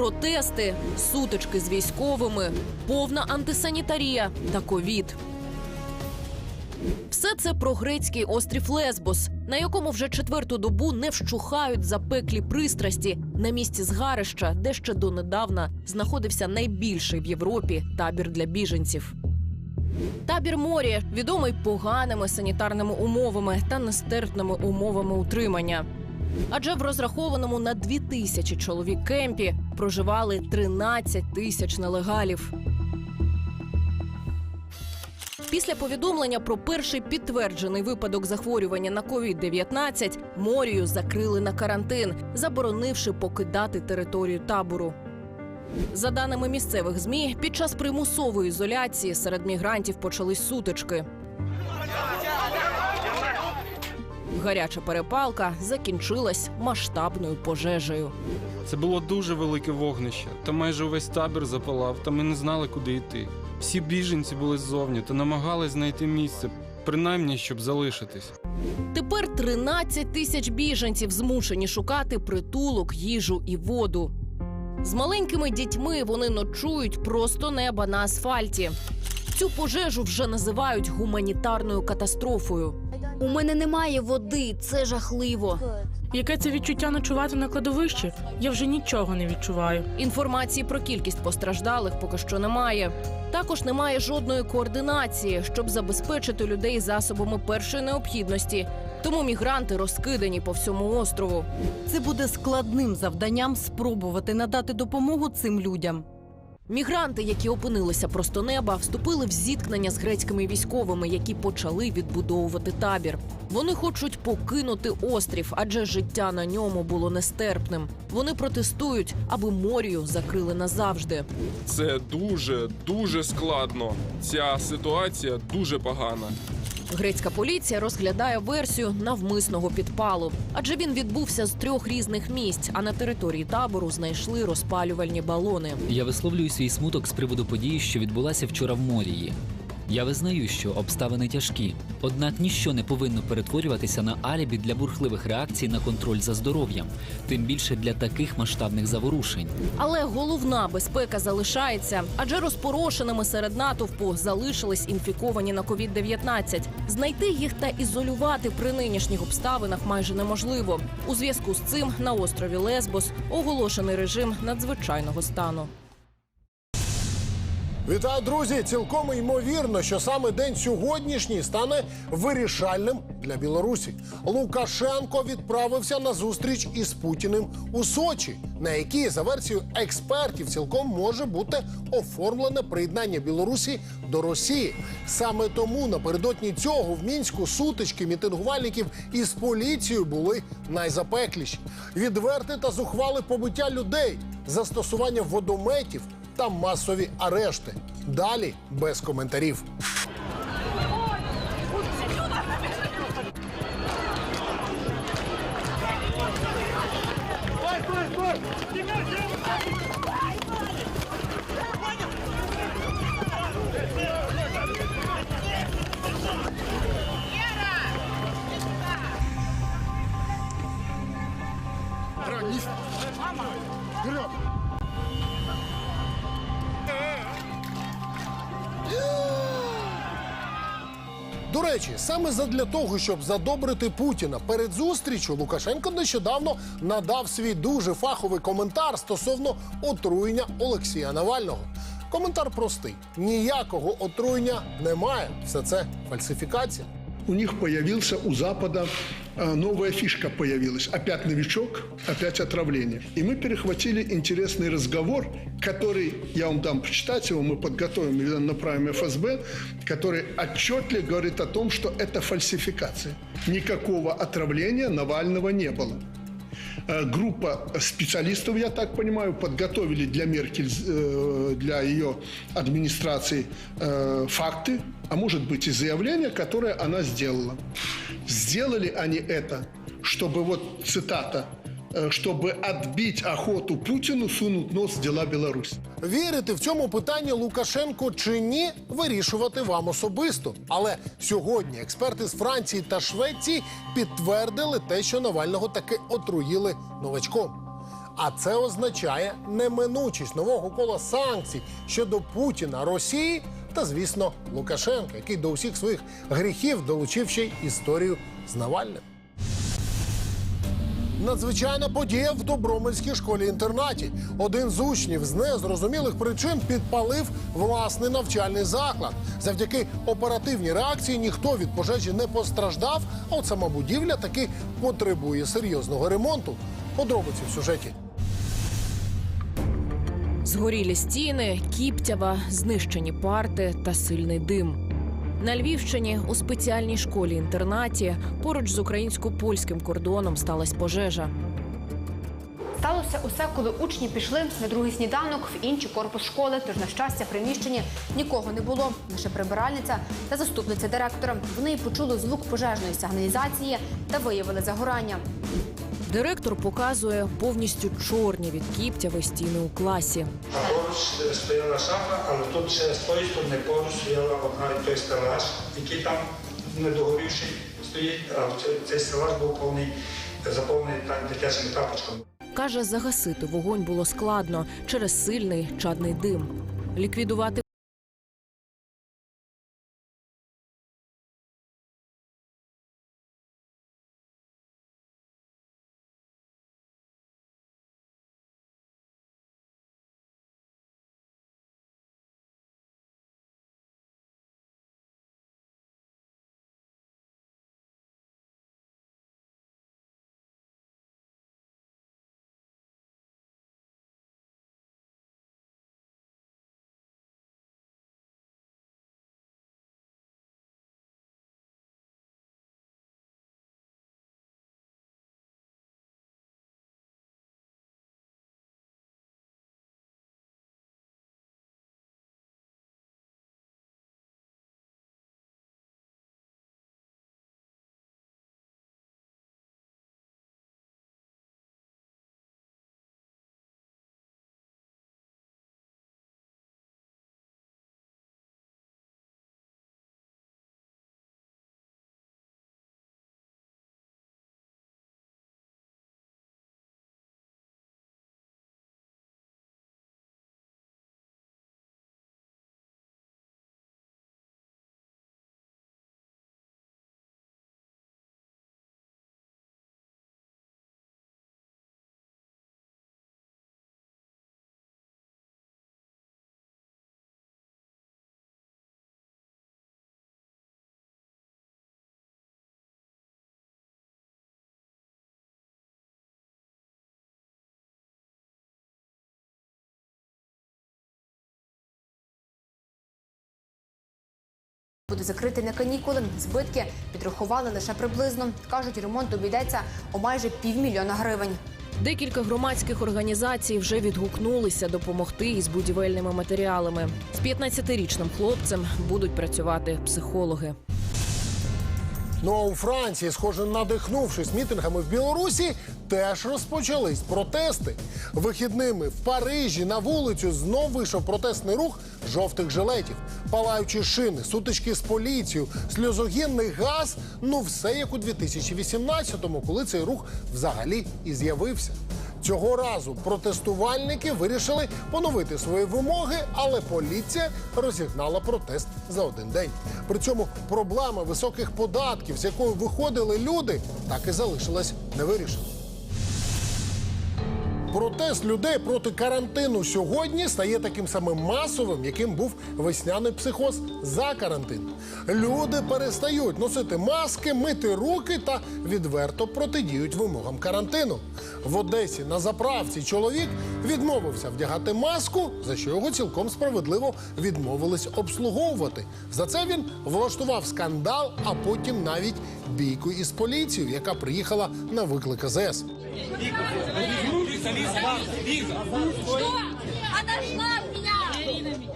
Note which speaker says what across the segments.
Speaker 1: Протести, сутички з військовими, повна антисанітарія та ковід. Все це про грецький острів Лесбос, на якому вже четверту добу не вщухають запеклі пристрасті на місці згарища, де ще донедавна знаходився найбільший в Європі табір для біженців. Табір морі відомий поганими санітарними умовами та нестерпними умовами утримання. Адже в розрахованому на дві тисячі чоловік кемпі проживали 13 тисяч нелегалів. Після повідомлення про перший підтверджений випадок захворювання на COVID-19 морію закрили на карантин, заборонивши покидати територію табору. За даними місцевих змі, під час примусової ізоляції серед мігрантів почались сутички. Гаряча перепалка закінчилась масштабною пожежею.
Speaker 2: Це було дуже велике вогнище. Та майже увесь табір запалав, та ми не знали, куди йти. Всі біженці були ззовні та намагались знайти місце, принаймні, щоб залишитись.
Speaker 1: Тепер 13 тисяч біженців змушені шукати притулок, їжу і воду. З маленькими дітьми вони ночують просто неба на асфальті. Цю пожежу вже називають гуманітарною катастрофою.
Speaker 3: У мене немає води, це жахливо.
Speaker 4: Яке це відчуття ночувати на кладовищі? Я вже нічого не відчуваю.
Speaker 1: Інформації про кількість постраждалих поки що немає. Також немає жодної координації, щоб забезпечити людей засобами першої необхідності. Тому мігранти розкидані по всьому острову.
Speaker 5: Це буде складним завданням спробувати надати допомогу цим людям.
Speaker 1: Мігранти, які опинилися просто неба, вступили в зіткнення з грецькими військовими, які почали відбудовувати табір. Вони хочуть покинути острів, адже життя на ньому було нестерпним. Вони протестують, аби морію закрили назавжди.
Speaker 6: Це дуже дуже складно. Ця ситуація дуже погана.
Speaker 1: Грецька поліція розглядає версію навмисного підпалу, адже він відбувся з трьох різних місць. А на території табору знайшли розпалювальні балони.
Speaker 7: Я висловлюю свій смуток з приводу події, що відбулася вчора в Морії. Я визнаю, що обставини тяжкі, однак ніщо не повинно перетворюватися на алібі для бурхливих реакцій на контроль за здоров'ям, тим більше для таких масштабних заворушень.
Speaker 1: Але головна безпека залишається, адже розпорошеними серед натовпу залишились інфіковані на COVID-19. Знайти їх та ізолювати при нинішніх обставинах майже неможливо. У зв'язку з цим на острові Лесбос оголошений режим надзвичайного стану.
Speaker 8: Вітаю, друзі! Цілком ймовірно, що саме день сьогоднішній стане вирішальним для Білорусі. Лукашенко відправився на зустріч із Путіним у Сочі, на якій, за версією експертів, цілком може бути оформлене приєднання Білорусі до Росії. Саме тому напередодні цього в мінську сутички мітингувальників із поліцією були найзапекліші. Відверте та зухвале побиття людей, застосування водометів та масові арешти. Далі без коментарів. До речі, саме задля того, щоб задобрити Путіна перед зустрічю, Лукашенко нещодавно надав свій дуже фаховий коментар стосовно отруєння Олексія Навального. Коментар простий: ніякого отруєння немає. Все це фальсифікація
Speaker 9: у них появился у Запада э, новая фишка появилась. Опять новичок, опять отравление. И мы перехватили интересный разговор, который, я вам дам почитать его, мы подготовим и направим ФСБ, который отчетливо говорит о том, что это фальсификация. Никакого отравления Навального не было. Э, Группа специалистов, я так понимаю, подготовили для Меркель, э, для ее администрации э, факты, а может быть и заявления, которые она сделала. Сделали они это, чтобы, вот цитата, э, чтобы отбить охоту Путину сунуть нос в дела Беларуси.
Speaker 8: Вірити в цьому питанні Лукашенку чи ні, вирішувати вам особисто. Але сьогодні експерти з Франції та Швеції підтвердили те, що Навального таки отруїли новачком. А це означає неминучість нового кола санкцій щодо Путіна, Росії та, звісно, Лукашенка, який до усіх своїх гріхів долучив ще й історію з Навальним. Надзвичайна подія в Добромельській школі-інтернаті. Один з учнів з незрозумілих причин підпалив власний навчальний заклад. Завдяки оперативній реакції ніхто від пожежі не постраждав, а от сама будівля таки потребує серйозного ремонту. Подробиці в сюжеті.
Speaker 1: Згорілі стіни, кіптява, знищені парти та сильний дим. На Львівщині у спеціальній школі-інтернаті поруч з українсько-польським кордоном сталася пожежа.
Speaker 10: Сталося усе, коли учні пішли на другий сніданок в інший корпус школи. Тож, на щастя, приміщенні нікого не було. Лише прибиральниця та заступниця директора. Вони почули звук пожежної сигналізації та виявили загорання.
Speaker 1: Директор показує повністю чорні від кіптяви стіни у класі.
Speaker 11: А поруч стояла шафа, але тут ще з тої сторони поруч стояла одна і той стелаж, який там недогорівший стоїть, а цей- стелаж був повний, заповнений так, дитячими тапочками.
Speaker 1: Каже, загасити вогонь було складно через сильний чадний дим. Ліквідувати
Speaker 10: Буде закритий на канікули. Збитки підрахували лише приблизно. кажуть, ремонт обійдеться у майже півмільйона гривень.
Speaker 1: Декілька громадських організацій вже відгукнулися допомогти із будівельними матеріалами. З 15-річним хлопцем будуть працювати психологи.
Speaker 8: Ну а у Франції, схоже, надихнувшись мітингами в Білорусі, теж розпочались протести. Вихідними в Парижі на вулицю знов вийшов протестний рух жовтих жилетів, палаючі шини, сутички з поліцією, сльозогінний газ. Ну все як у 2018-му, коли цей рух взагалі і з'явився. Цього разу протестувальники вирішили поновити свої вимоги, але поліція розігнала протест за один день. При цьому проблема високих податків, з якою виходили люди, так і залишилась невирішена. Протест людей проти карантину сьогодні стає таким самим масовим, яким був весняний психоз за карантин. Люди перестають носити маски, мити руки та відверто протидіють вимогам карантину. В Одесі на заправці чоловік відмовився вдягати маску, за що його цілком справедливо відмовились обслуговувати. За це він влаштував скандал, а потім навіть бійку із поліцією, яка приїхала на виклик АЗС.
Speaker 12: Что? Отошла от меня!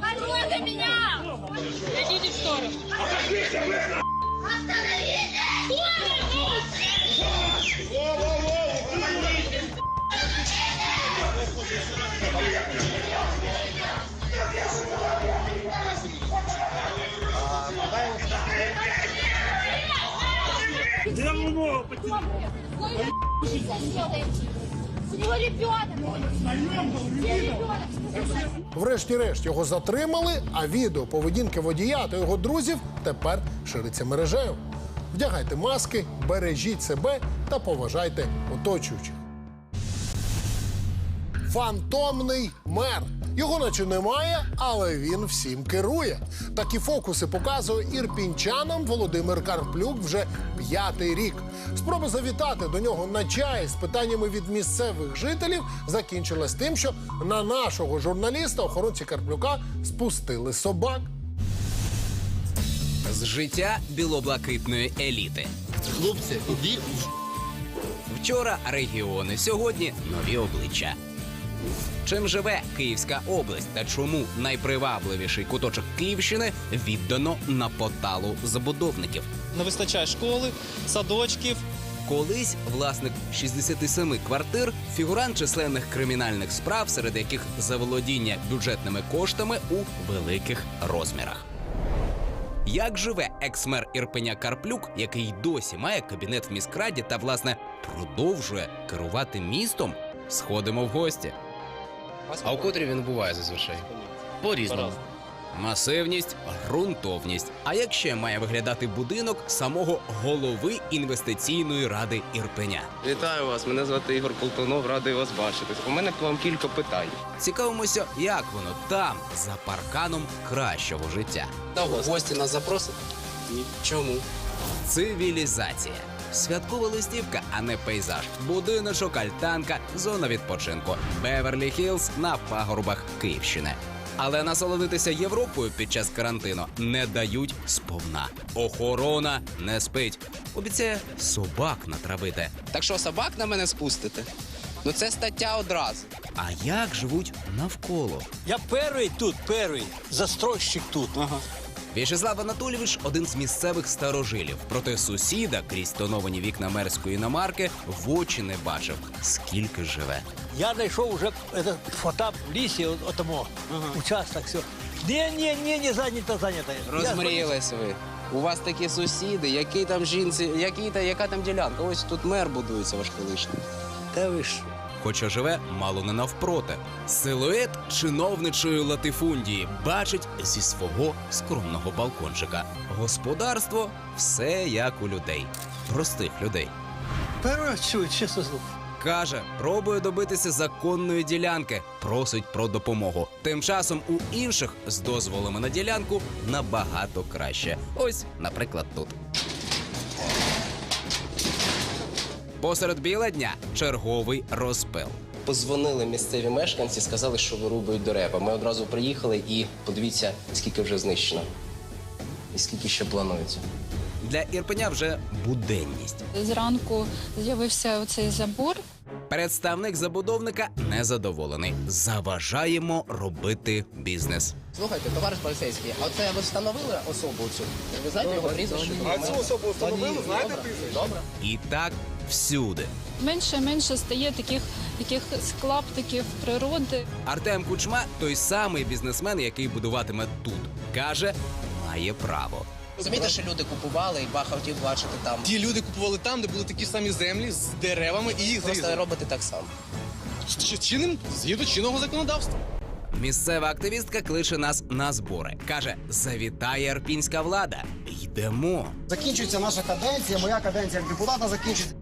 Speaker 12: Потрогай меня! Идите в сторону! Остановите!
Speaker 8: Врешті-решт його затримали, а відео поведінки водія та його друзів тепер шириться мережею. Вдягайте маски, бережіть себе та поважайте оточуючих. Фантомний мер. Його наче немає, але він всім керує. Такі фокуси показує ірпінчанам Володимир Карплюк вже п'ятий рік. Спроба завітати до нього на чай з питаннями від місцевих жителів закінчилась тим, що на нашого журналіста охоронці Карплюка спустили собак.
Speaker 13: З життя білоблакитної еліти.
Speaker 14: Хлопці, іди
Speaker 13: Вчора регіони, сьогодні нові обличчя. Чим живе Київська область та чому найпривабливіший куточок Київщини віддано на поталу забудовників?
Speaker 15: Не вистачає школи, садочків.
Speaker 13: Колись власник 67 квартир, фігурант численних кримінальних справ, серед яких заволодіння бюджетними коштами у великих розмірах. Як живе екс-мер Ірпеня Карплюк, який досі має кабінет в міськраді та, власне, продовжує керувати містом? Сходимо в гості.
Speaker 16: А у котрі він буває зазвичай? По-різному.
Speaker 13: Масивність, ґрунтовність. А як ще має виглядати будинок самого голови інвестиційної ради Ірпеня?
Speaker 16: Вітаю вас, мене звати Ігор Полтонов, радий вас бачити. У мене к вам кілька питань.
Speaker 13: Цікавимося, як воно там, за парканом кращого життя.
Speaker 16: Та в гості нас запросите? Ні. Чому?
Speaker 13: Цивілізація. Святкова листівка, а не пейзаж. Будиночок, альтанка, зона відпочинку. Беверлі Хілз на пагорбах Київщини. Але насолодитися Європою під час карантину не дають сповна. Охорона не спить. Обіцяє собак натравити.
Speaker 16: Так що собак на мене спустите? Ну це стаття одразу.
Speaker 13: А як живуть навколо?
Speaker 17: Я перший тут, перший. Застройщик тут. Ага.
Speaker 13: В'ячеслав Анатолійович один з місцевих старожилів. Проте сусіда крізь тоновані вікна мерської іномарки в очі не бачив, скільки живе.
Speaker 17: Я знайшов этот фотап в лісі, от, отому, участок, все. Ні, ні, ні, не зайнято, зайнято.
Speaker 16: Розмріялись ви. У вас такі сусіди, які там жінці, які та яка там ділянка? Ось тут мер будується ваш колишній.
Speaker 17: Та ви ж.
Speaker 13: Хоча живе мало не навпроти. Силует чиновничої латифундії бачить зі свого скромного балкончика. Господарство все як у людей, простих людей.
Speaker 17: Перший раз чую, чесно слово.
Speaker 13: Каже, пробує добитися законної ділянки, просить про допомогу. Тим часом у інших з дозволами на ділянку набагато краще. Ось, наприклад, тут. Посеред біла дня черговий розпил.
Speaker 16: Позвонили місцеві мешканці, сказали, що вирубують дерева. Ми одразу приїхали і подивіться, скільки вже знищено. І скільки ще планується.
Speaker 13: Для Ірпеня вже буденність.
Speaker 18: Зранку з'явився оцей забор.
Speaker 13: Представник забудовника незадоволений. Заважаємо робити бізнес.
Speaker 16: Слухайте, товариш поліцейський, а це ви встановили особу цю? Ви знаєте його прізвище?
Speaker 17: А цю особу встановили, знаєте
Speaker 16: Добре.
Speaker 13: І так всюди.
Speaker 18: Менше і менше стає таких таких клаптиків природи.
Speaker 13: Артем Кучма той самий бізнесмен, який будуватиме тут. Каже, має право.
Speaker 16: Розумієте, що люди купували і бах хотів бачити там.
Speaker 15: Ті люди купували там, де були такі самі землі з деревами і їх
Speaker 16: Просто
Speaker 15: зрізали.
Speaker 16: робите так само.
Speaker 15: Чи- Чинним згідно чинного законодавства.
Speaker 13: Місцева активістка кличе нас на збори. Каже, завітає арпінська влада. Йдемо.
Speaker 19: Закінчується наша каденція, моя каденція як депутата закінчиться.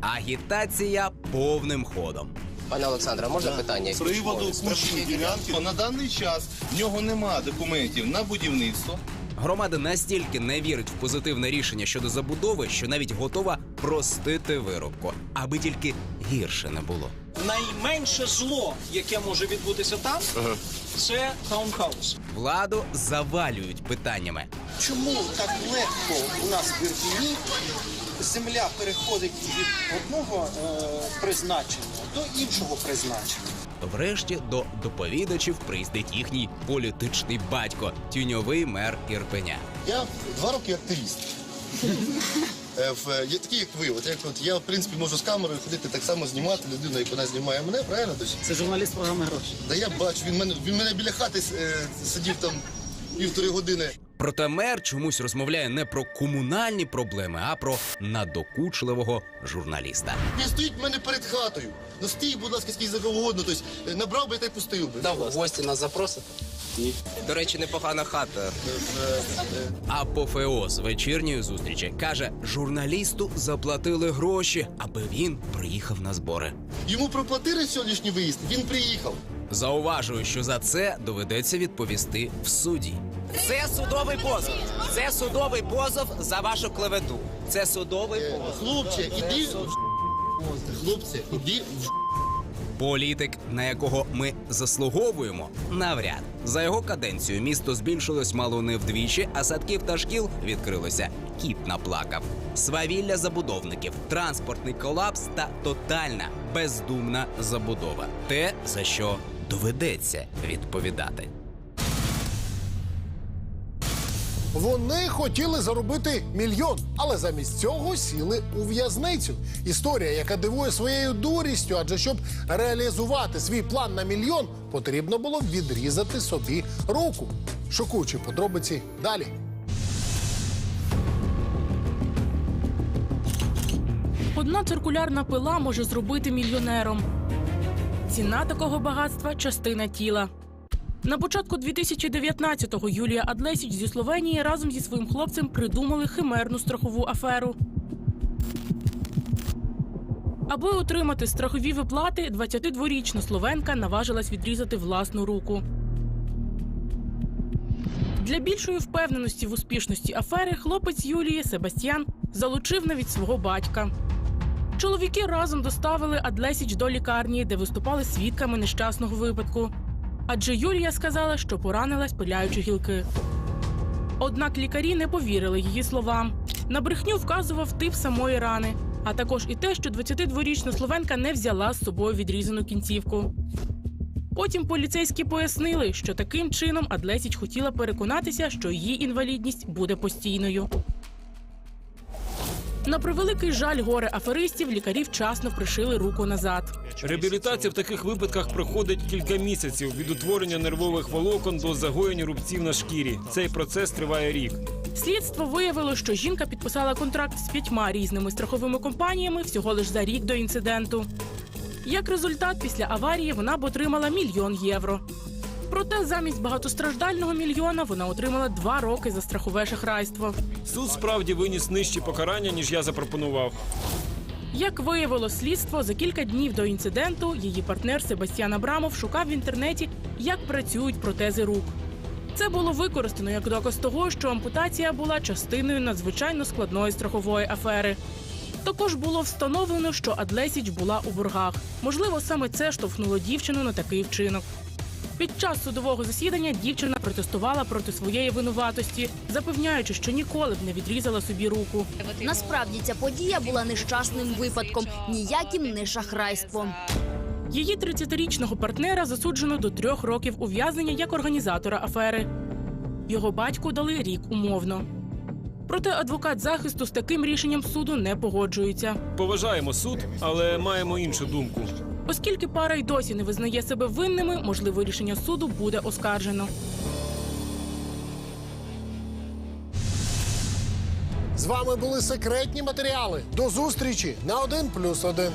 Speaker 13: Агітація повним ходом.
Speaker 16: Пане Олександре, можна питання?
Speaker 14: з приводу кущої ділянки. На даний час в нього нема документів на будівництво.
Speaker 13: Громада настільки не вірить в позитивне рішення щодо забудови, що навіть готова простити вирубку, аби тільки гірше не було.
Speaker 17: Найменше зло, яке може відбутися там, це таунхаус.
Speaker 13: Владу завалюють питаннями.
Speaker 19: Чому так легко у нас в Ірпіні земля переходить від одного е, призначення до іншого призначення?
Speaker 13: Врешті до доповідачів приїздить їхній політичний батько, тюньовий мер Ірпеня.
Speaker 14: Я два роки активіст. Е, Є такі, як ви. От як от я в принципі можу з камерою ходити так само знімати людину, як вона знімає мене, правильно? Тобто,
Speaker 19: Це журналіст програми гроші.
Speaker 14: Да я бачу, він мене він мене біля хати е, сидів там півтори години.
Speaker 13: Проте мер чомусь розмовляє не про комунальні проблеми, а про надокучливого журналіста.
Speaker 14: Він стоїть в мене перед хатою. Ну стій, будь ласка, скільки завгодно. Тобто е, набрав би та й пустив би.
Speaker 16: Да, в гості нас запросите? Ні. До речі, непогана хата.
Speaker 13: Апофеоз вечірньої зустрічі каже, журналісту заплатили гроші, аби він приїхав на збори.
Speaker 14: Йому проплатили сьогоднішній виїзд, він приїхав.
Speaker 13: Зауважую, що за це доведеться відповісти в суді.
Speaker 16: Це судовий позов. Це судовий позов за вашу клевету. Це судовий позов.
Speaker 14: Хлопче, іди в Хлопці, іди в
Speaker 13: Політик, на якого ми заслуговуємо, навряд за його каденцію місто збільшилось мало не вдвічі, а садків та шкіл відкрилося. Кіт наплакав. Свавілля забудовників, транспортний колапс та тотальна бездумна забудова. Те за що доведеться відповідати.
Speaker 8: Вони хотіли заробити мільйон, але замість цього сіли у в'язницю. Історія, яка дивує своєю дурістю, адже щоб реалізувати свій план на мільйон, потрібно було відрізати собі руку. Шокуючі подробиці далі.
Speaker 4: Одна циркулярна пила може зробити мільйонером. Ціна такого багатства частина тіла. На початку 2019-го Юлія Адлесіч зі Словенії разом зі своїм хлопцем придумали химерну страхову аферу. Аби отримати страхові виплати, 22-річна словенка наважилась відрізати власну руку. Для більшої впевненості в успішності афери хлопець Юлії Себастьян залучив навіть свого батька. Чоловіки разом доставили Адлесіч до лікарні, де виступали свідками нещасного випадку. Адже Юлія сказала, що поранилась, пиляючи гілки. Однак лікарі не повірили її словам. На брехню вказував тип самої рани, а також і те, що 22-річна словенка не взяла з собою відрізану кінцівку. Потім поліцейські пояснили, що таким чином Адлесіч хотіла переконатися, що її інвалідність буде постійною. На превеликий жаль горе аферистів лікарі вчасно пришили руку назад.
Speaker 20: Реабілітація в таких випадках проходить кілька місяців від утворення нервових волокон до загоєння рубців на шкірі. Цей процес триває рік.
Speaker 4: Слідство виявило, що жінка підписала контракт з п'ятьма різними страховими компаніями всього лиш за рік до інциденту. Як результат, після аварії вона б отримала мільйон євро. Проте замість багатостраждального мільйона вона отримала два роки за страхове шахрайство.
Speaker 20: Суд справді виніс нижчі покарання, ніж я запропонував.
Speaker 4: Як виявило слідство, за кілька днів до інциденту її партнер Себастьян Абрамов шукав в інтернеті, як працюють протези рук. Це було використано як доказ того, що ампутація була частиною надзвичайно складної страхової афери. Також було встановлено, що Адлесіч була у боргах. Можливо, саме це штовхнуло дівчину на такий вчинок. Під час судового засідання дівчина протестувала проти своєї винуватості, запевняючи, що ніколи б не відрізала собі руку.
Speaker 3: Насправді ця подія була нещасним випадком, ніяким не шахрайством.
Speaker 4: Її 30-річного партнера засуджено до трьох років ув'язнення як організатора афери. Його батьку дали рік умовно. Проте адвокат захисту з таким рішенням суду не погоджується.
Speaker 20: Поважаємо суд, але маємо іншу думку.
Speaker 4: Оскільки пара й досі не визнає себе винними, можливо, рішення суду буде оскаржено.
Speaker 8: З вами були секретні матеріали. До зустрічі на 1+,1.